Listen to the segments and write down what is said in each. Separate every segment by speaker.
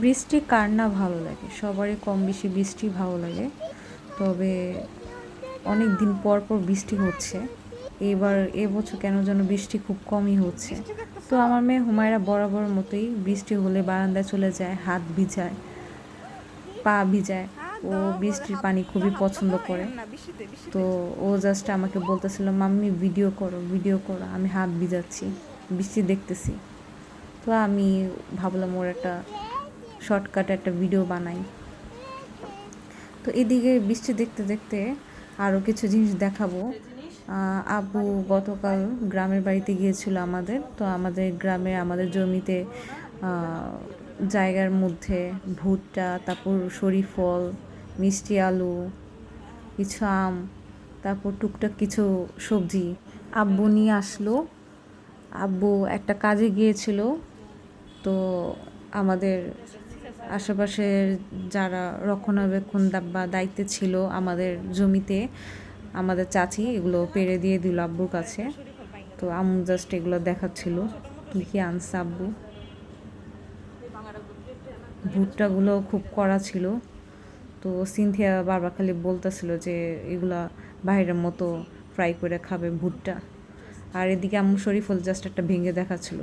Speaker 1: বৃষ্টি কার না ভালো লাগে? সবারই কম বেশি বৃষ্টি ভালো লাগে। তবে অনেক দিন পর পর বৃষ্টি হচ্ছে। এবার এবছর কেন যেন বৃষ্টি খুব কমই হচ্ছে। তো আমার মেয়ে হুমায়রা বরাবর মতোই বৃষ্টি হলে বারান্দায় চলে যায়, হাত ভিজায়, পা ভিজায়। ও বৃষ্টির পানি খুবই পছন্দ করে। তো ও জাস্ট আমাকে বলতেছিল, মাম্মি ভিডিও করো ভিডিও করো, আমি হাত ভিজাচ্ছি, বৃষ্টি দেখতেছি। তো আমি ভাবলাম ওর একটা শর্টকাট একটা ভিডিও বানাই। তো এদিকে বৃষ্টি দেখতে দেখতে আরও কিছু জিনিস দেখাবো। আব্বু গতকাল গ্রামের বাড়িতে গিয়েছিল আমাদের। তো আমাদের গ্রামে আমাদের জমিতে জায়গার মধ্যে ভুট্টা, তারপর শরীফল মিষ্টি আলু, কিছু আম, তারপর টুকটাক কিছু সবজি আব্বু নিয়ে আসলো। আব্বু একটা কাজে গিয়েছিল। তো আমাদের আশেপাশের যারা রক্ষণাবেক্ষণ বা দায়িত্বে ছিল আমাদের জমিতে, আমাদের চাচি এগুলো পেরে দিয়ে দিল আব্বুর কাছে। তো আম্মু জাস্ট এগুলো দেখাচ্ছিল। কী কী আনছে আব্বু? ভুট্টাগুলো খুব কড়া ছিল। তো সিনথিয়া বারবার খালি বলতেছিল যে এগুলা বাইরের মতো ফ্রাই করে খাবে ভুট্টা। আর এদিকে আম্মু শরীফল জাস্ট একটা ভেঙে দেখাচ্ছিল।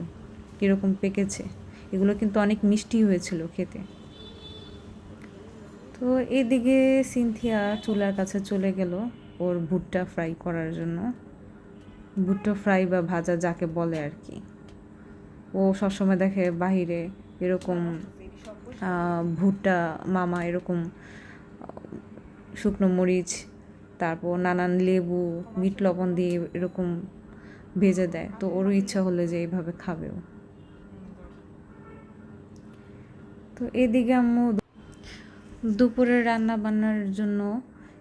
Speaker 1: কীরকম পেকেছে। এগুলো কিন্তু অনেক মিষ্টি হয়েছিল খেতে। তো এদিকে সিনথিয়া চুলার কাছে চলে গেল ওর ভুট্টা ফ্রাই করার জন্য। ভুট্টা ফ্রাই বা ভাজা যাকে বলে আর কি। ও সবসময় দেখে বাহিরে এরকম ভুট্টা মামা এরকম, শুকনো মরিচ, তারপর নানান লেবু, মিট লবণ দিয়ে এরকম ভেজে দেয়। তো ওরও ইচ্ছা হলো যে এইভাবে খাবেও। তো এদিকে আম্মু দুপুরের রান্না বান্নার জন্য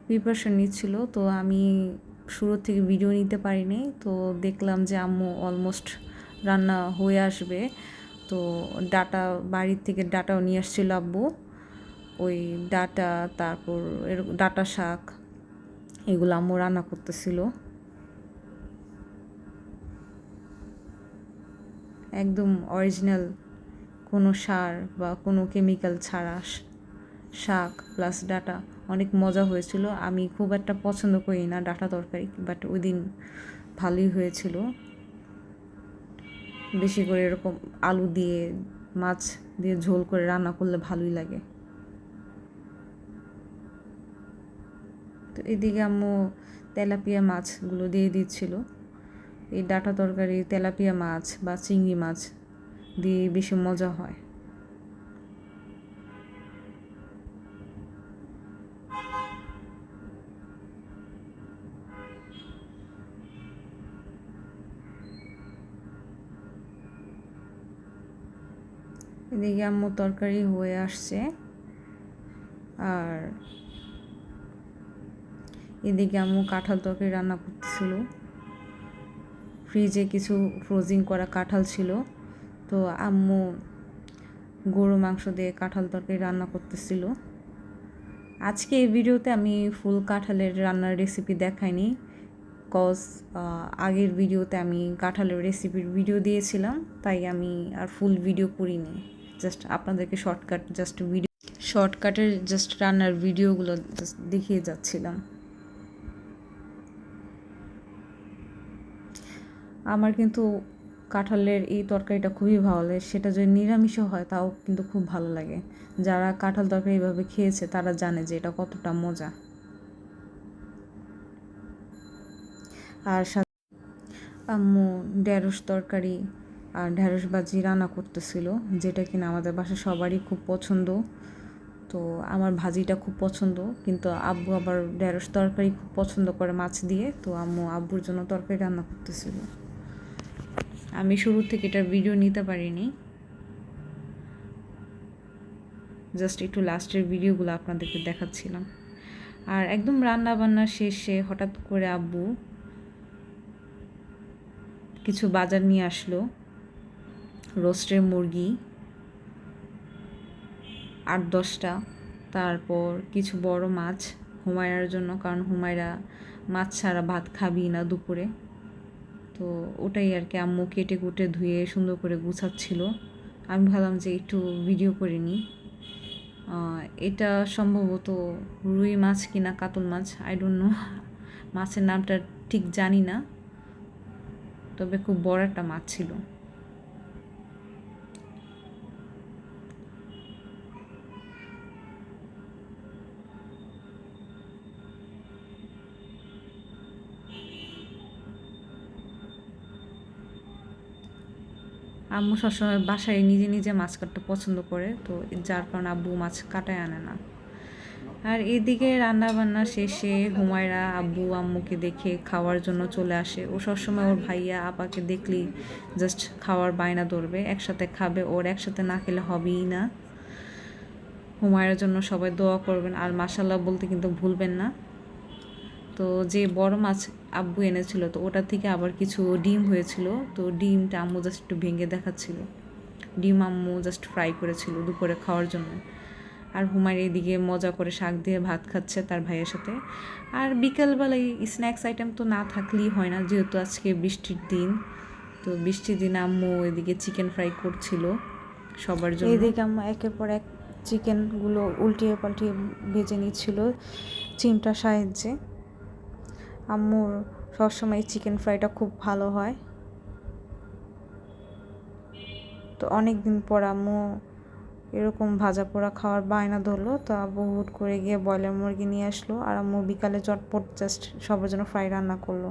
Speaker 1: প্রিপারেশন নিচ্ছিল, তো আমি শুরু থেকে ভিডিও নিতে পারিনি, তো দেখলাম যে আম্মু অলমোস্ট রান্না হয়ে আসবে, তো ডাটা বাড়ির থেকে ডাটাও নিয়ে আসছিল আব্বু, ওই ডাটা, তারপর এরকম ডাটা শাক, এগুলো আম্মু রান্না করতেছিল। একদম অরিজিনাল কোনো সার বা কোনো কেমিক্যাল ছাড়া শাক প্লাস ডাটা অনেক মজা হয়েছিল। আমি খুব একটা পছন্দ করি না ডাটা তরকারি বাট ওই দিন ভালোই হয়েছিল। বেশি করে এরকম আলু দিয়ে, মাছ দিয়ে ঝোল করে রান্না করলে ভালোই লাগে। তো এদিকে আম্মু তেলাপিয়া মাছগুলো দিয়ে দিচ্ছিল। এই ডাটা তরকারি তেলাপিয়া মাছ বা চিংড়ি মাছ দিয়ে বেশি মজা হয়। এদিকে আম্মু তরকারি হয়ে আসছে। আর এদিকে আম্মু কাঁঠাল তরকারি রান্না করতেছিল। ফ্রিজে কিছু ফ্রোজিং করা কাঁঠাল ছিল। তো আম্মু গরু মাংস দিয়ে কাঁঠাল তরকারি রান্না করতেছিল। আজকে এই ভিডিওতে আমি ফুল কাঁঠালের রান্নার রেসিপি দেখাইনি। কজ আগের ভিডিওতে আমি কাঁঠালের রেসিপির ভিডিও দিয়েছিলাম, তাই আমি আর ফুল ভিডিও করিনি। জাস্ট আপনাদেরকে শর্টকাট জাস্ট ভিডিও শর্টকাটের জাস্ট রান্নার ভিডিওগুলো জাস্ট দেখিয়ে যাচ্ছিলাম। আমার কিন্তু কাঁঠালের এই তরকারিটা খুবই ভালো লাগে। সেটা যদি নিরামিষও হয়, তাও কিন্তু খুব ভালো লাগে। যারা কাঁঠাল তরকারি এইভাবে খেয়েছে, তারা জানে যে এটা কতটা মজা। আর সাথে আম্মু ঢেঁড়স তরকারি আর ঢেঁড়স ভাজি রান্না করতেছিল, যেটা কিনা আমাদের বাসায় সবারই খুব পছন্দ। তো আমার ভাজিটা খুব পছন্দ, কিন্তু আব্বু আবার ঢেঁড়স তরকারি খুব পছন্দ করে মাছ দিয়ে। তো আম্মু আব্বুর জন্য তরকারি রান্না করতেছিল। আমি শুরু থেকে এটার ভিডিও নিতে পারিনি। জাস্ট একটু লাস্টের ভিডিওগুলো আপনাদেরকে দেখাচ্ছিলাম। আর একদম রান্না বান্না শেষে হঠাৎ করে আব্বু কিছু বাজার নিয়ে আসলো। রোস্টের মুরগি, আট দশটা। তারপর কিছু বড় মাছ হুমায়রার জন্য, কারণ হুমায়রা মাছ ছাড়া ভাত খাবি না দুপুরে। তো ওটাই আর কি আম্মু কেটে কুটে ধুয়ে সুন্দর করে গুছাচ্ছিল। আমি ভাবলাম যে একটু ভিডিও করে নিই এটা সম্ভবত রুই মাছ কিনা কাতল মাছ আই ডোন্ট নো মাছের নামটা ঠিক জানি না। তবে খুব বড় একটা মাছ ছিল। আম্মু সবসময় বাসায় নিজে নিজে মাছ কাটতে পছন্দ করে, তো যার কারণে আব্বু মাছ কাটায় আনে না। আর এদিকে রান্না বান্না শেষে হুমায়রা আব্বু আম্মুকে দেখে খাওয়ার জন্য চলে আসে। ও সবসময় ওর ভাইয়া আপাকে দেখলেই জাস্ট খাওয়ার বায়না ধরবে, একসাথে খাবে, ওর একসাথে না খেলে হবেই না। হুমায়রার জন্য সবাই দোয়া করবেন, আর মাসাল্লাহ বলতে কিন্তু ভুলবেন না। তো যে বড় মাছ আব্বু এনেছিল, তো ওটা থেকে আবার কিছু ডিম হয়েছিল। তো ডিমটা আম্মু জাস্ট একটু ভেঙে দেখাচ্ছিল। ডিম আম্মু জাস্ট ফ্রাই করেছিল দুপুরে খাওয়ার জন্য। আর হুমায়ের এদিকে মজা করে শাক দিয়ে ভাত খাচ্ছে তার ভাইয়ের সাথে। আর বিকালবেলায় স্ন্যাক্স আইটেম তো না থাকলেই হয় না, যেহেতু আজকে বৃষ্টির দিন। তো বৃষ্টির দিন আম্মু এদিকে চিকেন ফ্রাই করছিল সবার জন্য।
Speaker 2: এদিকে আম্মু একের পর এক চিকেনগুলো উল্টিয়ে পাল্টিয়ে ভেজে নিচ্ছিল চিমটার সাহায্যে আম্মুর সবসময় চিকেন ফ্রাইটা খুব ভালো হয়। তো অনেক দিন পর আম্মু এরকম ভাজা পোড়া খাওয়ার বায়না ধরলো, তো আব্বু হুট করে গিয়ে ব্রয়লার মুরগি নিয়ে আসলো। আর আম্মু বিকালে চটপট জাস্ট সবার জন্য ফ্রাই রান্না করল।